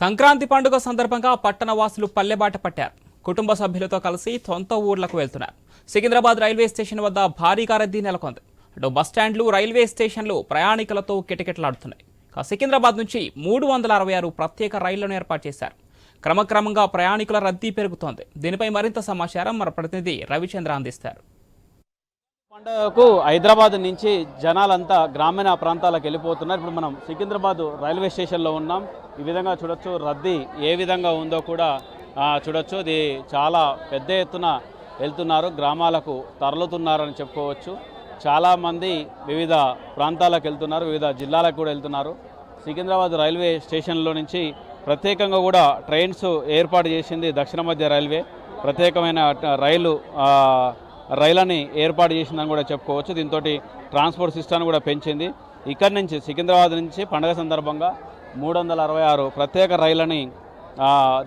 సంక్రాంతి పండుగ సందర్భంగా పట్టణ వాసులు పల్లెబాట పట్టారు. కుటుంబ సభ్యులతో కలిసి సొంత ఊర్లకు వెళ్తున్నారు. సికింద్రాబాద్ రైల్వే స్టేషన్ వద్ద భారీగా రద్దీ నెలకొంది. అటు బస్టాండ్లు రైల్వే స్టేషన్లు ప్రయాణికులతో కిటకిటలాడుతున్నాయి. సికింద్రాబాద్ నుంచి మూడు వందల అరవై ఆరు ప్రత్యేక రైళ్ళను ఏర్పాటు చేశారు. క్రమక్రమంగా ప్రయాణికుల రద్దీ పెరుగుతోంది. దీనిపై మరింత సమాచారం మన ప్రతినిధి రవిచంద్ర అందిస్తారు. పండుగకు హైదరాబాద్ నుంచి జనాలంతా గ్రామీణ ప్రాంతాలకు వెళ్ళిపోతున్నారు. ఇప్పుడు మనం సికింద్రాబాద్ రైల్వే స్టేషన్లో ఉన్నాం. ఈ విధంగా చూడొచ్చు రద్దీ ఏ విధంగా ఉందో కూడా చూడొచ్చు. ఇది చాలా పెద్ద ఎత్తున వెళ్తున్నారు గ్రామాలకు తరలుతున్నారని చెప్పుకోవచ్చు. చాలామంది వివిధ ప్రాంతాలకు వెళ్తున్నారు వివిధ జిల్లాలకు కూడా వెళ్తున్నారు. సికింద్రాబాద్ రైల్వే స్టేషన్లో నుంచి ప్రత్యేకంగా కూడా ట్రైన్స్ ఏర్పాటు చేసింది దక్షిణ మధ్య రైల్వే. ప్రత్యేకమైన రైలు రైళ్ళని ఏర్పాటు చేసిందని కూడా చెప్పుకోవచ్చు. దీంతో ట్రాన్స్పోర్ట్ సిస్టమ్ కూడా పెంచింది. ఇక్కడి నుంచి సికింద్రాబాద్ నుంచి పండగ సందర్భంగా మూడు వందల అరవై ఆరు ప్రత్యేక రైళ్ళని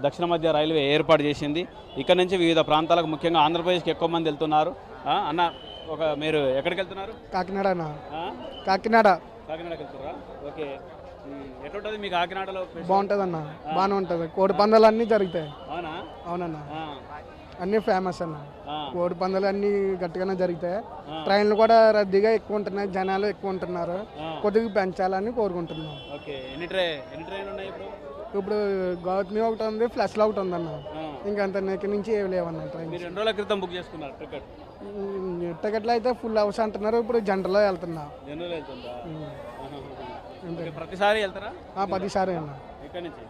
దక్షిణ మధ్య రైల్వే ఏర్పాటు చేసింది. ఇక్కడ నుంచి వివిధ ప్రాంతాలకు ముఖ్యంగా ఆంధ్రప్రదేశ్కి ఎక్కువ మంది వెళ్తున్నారు. అన్న ఒక మీరు ఎక్కడికి వెళ్తున్నారు? కాకినాడ అన్న? కాకినాడ. కాకినాడకి వెళ్తున్నారా? ఓకే. ఎట్లుంటుంది మీ కాకినాడలో? బాగుంటుంది అన్న బాగానే ఉంటుంది. కోడి పందాలు అన్నీ జరుగుతాయి. అవునా? అవునన్న. అన్నీ ఫేమస్ అన్న. కోడి పందాలు అన్నీ గట్టిగానే జరుగుతాయి. ట్రైన్లు కూడా రద్దీగా ఎక్కువ ఉంటున్నాయి జనాలు ఎక్కువ ఉంటున్నారు. కొద్దిగా పెంచాలని కోరుకుంటున్నాం. ఇప్పుడు? గౌతమి ఒకటి ఉంది ఫ్లష్లో ఒకటి ఉంది అన్న. ఇంకంత నెక్కి నుంచి ఏమి లేవన్న ట్రైన్ మీరు రెండు రోజుల క్రితం బుక్ చేసుకున్నారు టికెట్ టికెట్లు అయితే ఫుల్ హౌస్ అంటున్నారు ఇప్పుడు జనరల్లో వెళ్తున్నా. వెళ్తుందా. అంతే. ప్రతిసారి వెళ్తారా? ఆ, పదిసారి అన్న. ఇక్కడ నుంచి.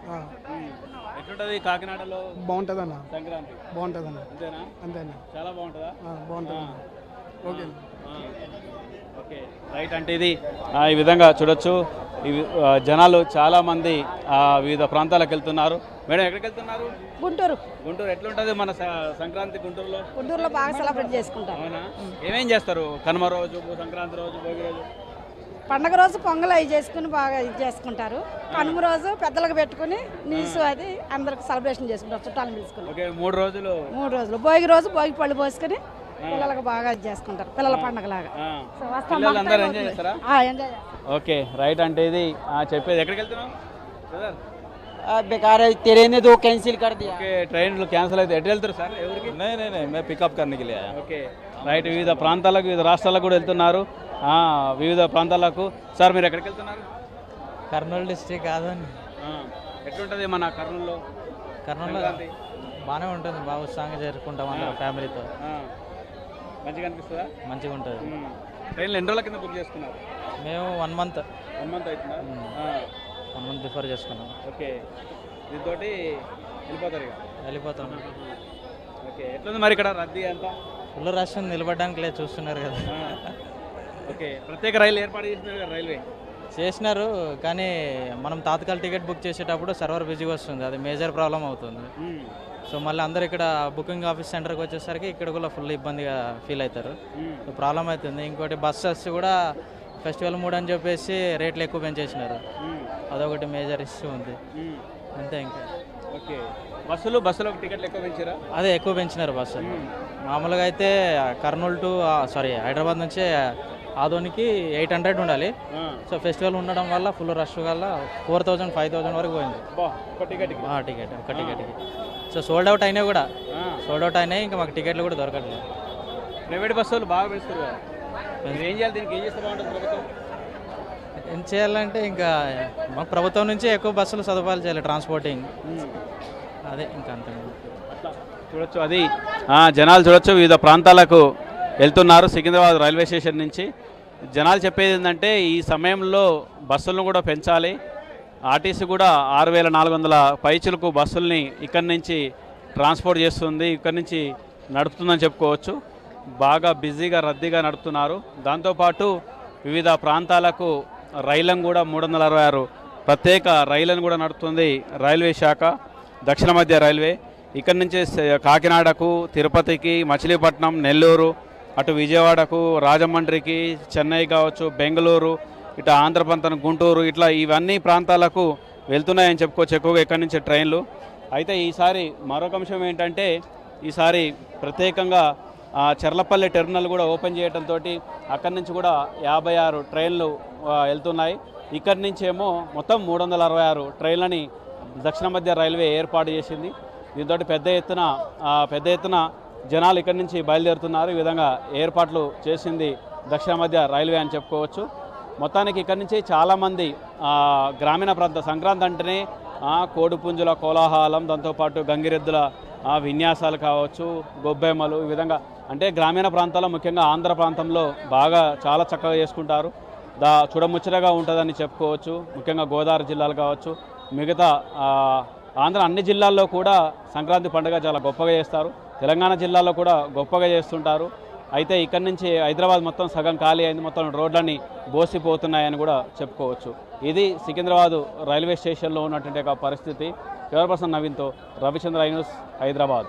ఎట్లుంటది కాకినాడలో? బాగుంటుంది అన్న సంక్రాంతి. బాగుంటుంది అన్న అంతేనా? అంతే అన్న చాలా బాగుంటుందా? ఆ, బాగుంటుంది అన్న. ఓకే అన్న. ఓకే. రైట్ అంటే ఇది ఆ, ఈ విధంగా చూడొచ్చు. ఇవి ఆ, జనాలు చాలా మంది ఆ, వివిధ ప్రాంతాలకు వెళ్తున్నారు. మేడం ఎక్కడికి వెళ్తున్నారు గుంటూరు. గుంటూరు. ఎట్లుంటది మన స- సంక్రాంతి గుంటూరులో? గుంటూరులో బాగా సెలబ్రేట్ చేసుకుంటారు. అవునా? ఏమేం చేస్తారు? కనుమ రోజు సంక్రాంతి రోజు భోగి రోజు? పండగ రోజు పొంగల్ అవి చేసుకుని బాగా ఇది చేసుకుంటారు. కనుమ రోజు పెద్దలకు పెట్టుకుని నీసు అది అందరికి సెలబ్రేషన్ చేసుకుంటారు చుట్టాలను పిలుచుకుని. మూడు రోజులు. మూడు రోజులు. భోగి రోజు భోగి పళ్ళు పోసుకొని పిల్లలకు బాగా ఇది చేసుకుంటారు పిల్లల పండగలాగా. ఓకే రైట్ అంటే ఇది చెప్పేది ఎక్కడికి अब बेकार है तेरे ने दो कैंसिल कर दिया ఓకే ట్రైన్లు క్యాన్సిల్ అయితే ఎటు వెళ్తారు సార్ ఎవరికి नहीं नहीं नहीं मैं पिकअप करने के लिए आया ఓకే రైట్ వివిధ ప్రాంతాలకు వివిధ రాష్ట్రాలకు కూడా వెళ్తున్నారు ఆ, వివిధ ప్రాంతాలకు సార్ మీరు ఎక్కడికి వెళ్తున్నారు కర్నూలు డిస్టిక్ కాదని ఆ, ఎట్లుంటది మన కర్నూలులో కర్నూలు సంక్రాంతి? బాగానే ఉంటుంది బాగా ఉత్సాహంగా జరుపుకుంటాం అందరం ఫ్యామిలీతో ఆ, మంచిగా అనిపిస్తుందా మంచిగా ఉంటుంది ఉమ్. ట్రైన్లు ఎన్ని రోజుల కింద బుక్ చేసుకున్నారు మేము వన్ మంత్ వన్ మంత్ అవుతుందా ఆ, వన్ మంత్ బిఫోర్ చేసుకున్నాం. ఓకే. దీంతో వెళ్ళిపోతారు ఇక. వెళ్ళిపోతాం. ఓకే. ఎట్లుంది మరి ఇక్కడ రద్దీ అంతా? ఫుల్ రష్ ఉంది నిలబడడానికి లేదు చూస్తున్నారు కదా. ఓకే. ప్రత్యేక రైలు ఏర్పాటు చేసినారు కదా రైల్వే? చేసినారు కానీ మనం తాత్కాల టికెట్ బుక్ చేసేటప్పుడు సర్వర్ బిజీగా వస్తుంది అది మేజర్ ప్రాబ్లం అవుతుంది. సో మళ్ళీ అందరు ఇక్కడ బుకింగ్ ఆఫీస్ సెంటర్కి వచ్చేసరికి ఇక్కడ కూడా ఫుల్ ఇబ్బందిగా ఫీల్ అవుతారు. ప్రాబ్లం అవుతుంది. ఇంకోటి బస్సెస్ కూడా ఫెస్టివల్ మూడ్ అని చెప్పేసి రేట్లు ఎక్కువ పెంచేసినారు. అదొకటి మేజర్ ఇష్యూ ఉంది. అంతే ఇంకా. ఓకే. బస్సులు బస్సులకు టికెట్లు ఎక్కువ పెంచారా అదే ఎక్కువ పెంచినారు బస్సు మామూలుగా అయితే కర్నూలు టు సారీ హైదరాబాద్ నుంచి ఆదోనికి ఎయిట్ హండ్రెడ్ ఉండాలి. సో ఫెస్టివల్ ఉండడం వల్ల ఫుల్ రష్ వల్ల ఫోర్ థౌజండ్ ఫైవ్ థౌజండ్ వరకు పోయింది. టికెట్ ఒక టికెట్కి. సో సోల్డ్ అవుట్ అయినాయి కూడా. సోల్డ్ అవుట్ అయినాయి ఇంకా మాకు టికెట్లు కూడా దొరకట్లేదు. ప్రైవేట్ బస్సులు బాగా పెంచుతారు ఏం చేయాలి దీనికి? ఏం చేస్తే బాగుంటుంది ప్రభుత్వం? ఏం చేయాలంటే ఇంకా మాకు ప్రభుత్వం నుంచి ఎక్కువ బస్సులు సదుపాయాలు చేయాలి ట్రాన్స్పోర్టింగ్. అదే ఇంకా అంతే. అట్లా చూడొచ్చు. అది జనాలు చూడొచ్చు. వివిధ ప్రాంతాలకు వెళ్తున్నారు సికింద్రాబాద్ రైల్వే స్టేషన్ నుంచి. జనాలు చెప్పేది ఏంటంటే ఈ సమయంలో బస్సులను కూడా పెంచాలి. ఆర్టీసీ కూడా ఆరు వేల నాలుగు వందల పైచులకు బస్సుల్ని ఇక్కడి నుంచి ట్రాన్స్పోర్ట్ చేస్తుంది ఇక్కడి నుంచి నడుపుతుందని చెప్పుకోవచ్చు. బాగా బిజీగా రద్దీగా నడుపుతున్నారు. దాంతోపాటు వివిధ ప్రాంతాలకు రైళ్ళను కూడా మూడు వందల అరవై ఆరు ప్రత్యేక రైళ్ళను కూడా నడుపుతుంది రైల్వే శాఖ దక్షిణ మధ్య రైల్వే. ఇక్కడి నుంచి కాకినాడకు తిరుపతికి మచిలీపట్నం నెల్లూరు అటు విజయవాడకు రాజమండ్రికి చెన్నై కావచ్చు బెంగళూరు ఇటు ఆంధ్రప్రదేశ్ గుంటూరు ఇట్లా ఇవన్నీ ప్రాంతాలకు వెళ్తున్నాయని చెప్పుకోవచ్చు ఎక్కువగా ఇక్కడి నుంచి ట్రైన్లు. అయితే ఈసారి మరొక అంశం ఏంటంటే ఈసారి ప్రత్యేకంగా చెర్లపల్లి టెర్మినల్ కూడా ఓపెన్ చేయడంతో అక్కడి నుంచి కూడా యాభై ఆరు ట్రైన్లు వెళ్తున్నాయి. ఇక్కడి నుంచి ఏమో మొత్తం మూడు వందల అరవై ఆరు ట్రైన్లని దక్షిణ మధ్య రైల్వే ఏర్పాటు చేసింది. దీంతో పెద్ద ఎత్తున పెద్ద ఎత్తున జనాలు ఇక్కడి నుంచి బయలుదేరుతున్నారు. ఈ విధంగా ఏర్పాట్లు చేసింది దక్షిణ మధ్య రైల్వే అని చెప్పుకోవచ్చు. మొత్తానికి ఇక్కడి నుంచి చాలామంది గ్రామీణ ప్రాంత సంక్రాంతి అంటేనే కోడిపుంజుల కోలాహలం దాంతోపాటు గంగిరెద్దుల విన్యాసాలు కావచ్చు గొబ్బెమ్మలు ఈ విధంగా అంటే గ్రామీణ ప్రాంతాల్లో ముఖ్యంగా ఆంధ్ర ప్రాంతంలో బాగా చాలా చక్కగా చేసుకుంటారు. దా చూడముచ్చటగా ఉంటుందని చెప్పుకోవచ్చు. ముఖ్యంగా గోదావరి జిల్లాలు కావచ్చు. మిగతా ఆంధ్ర అన్ని జిల్లాల్లో కూడా సంక్రాంతి పండుగ చాలా గొప్పగా చేస్తారు. తెలంగాణ జిల్లాలో కూడా గొప్పగా చేస్తుంటారు. అయితే ఇక్కడి నుంచి హైదరాబాద్ మొత్తం సగం ఖాళీ అయింది. మొత్తం రోడ్లన్నీ బోసిపోతున్నాయని కూడా చెప్పుకోవచ్చు. ఇది సికింద్రాబాద్ రైల్వే స్టేషన్లో ఉన్నటువంటి ఒక పరిస్థితి. కెమెరా పర్సన్ నవీన్తో రవిచంద్ర న్యూస్ హైదరాబాద్.